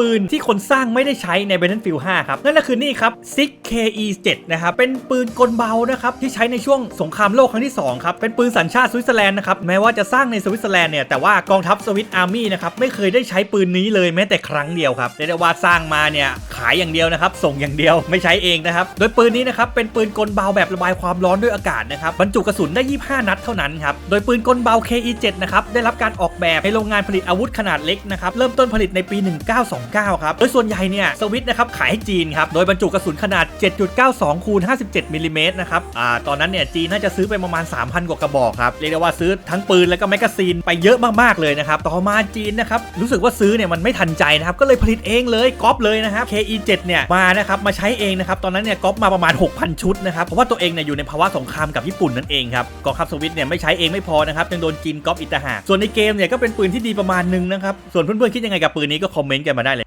ปืนที่คนสร้างไม่ได้ใช้ใน Battlefield 5 ครับ นั่นก็คือนี่ครับ Sig KE7 นะครับ เป็นปืนกลเบานะครับ ที่ใช้ในช่วงสงครามโลกครั้งที่ 2 ครับ เป็นปืนสัญชาติสวิตเซอร์แลนด์นะครับ แม้ว่าจะสร้างในสวิตเซอร์แลนด์เนี่ย แต่ว่ากองทัพสวิตอาร์มี่นะครับ ไม่เคยได้ใช้ปืนนี้เลยแม้แต่ครั้งเดียวครับเรียกได้ว่าสร้างมาเนี่ยายอย่างเดียวนะครับ ส่งอย่างเดียวไม่ใช้เองนะครับ โดยปืนนี้นะครับเป็นปืนกลเบาแบบระบายความร้อนด้วยอากาศนะครับบรรจุกระสุนได้ 25 นัดเท่านั้นครับ โดยปืนกลเบา KE7 นะครับได้รับการออกแบบในโรงงานผลิตอาวุธขนาดเล็กนะครับเริ่มต้นผลิตในปี 1929 ครับ โดยส่วนใหญ่เนี่ยสวิตนะครับขายให้จีนครับ โดยบรรจุกระสุนขนาด 7.92คูณ57มิลลิเมตรนะครับอ่าตอนนั้นเนี่ยจีนน่าจะซื้อไปประมาณ 3,000 กว่ากระบอกครับเรียกได้ว่าซื้อทั้งปืนแล้วก็แมกกาซีนไปเยอะมากๆเลยนะครับต่อมาจีนนะครับรู้สึกว่าซื้อเนี่ยมันไม่ทันใจนะครับก็เลยผลิตเองเลยก๊อปเลยนะครับ KE7 เนี่ยมานะครับมาใช้เองนะครับตอนนั้นเนี่ยก๊อปมาประมาณ 6,000 ชุดนะครับเพราะว่าตัวเองเนี่ยอยู่ในภาวะสงครามกับญี่ปุ่นนั่นเองครับกองทัพสวิตเนี่ยไม่ใช้เองไม่พอนะครับยังโดนจีนก๊อปอีกต่างหากส่วนในเกมเนี่ยก็เป็นปืนที่ดีประมาณนึงนะครับส่วนเพื่อนๆคิดยังไงกับปืนนี้ก็คอมเมนต์กันมาได้เลย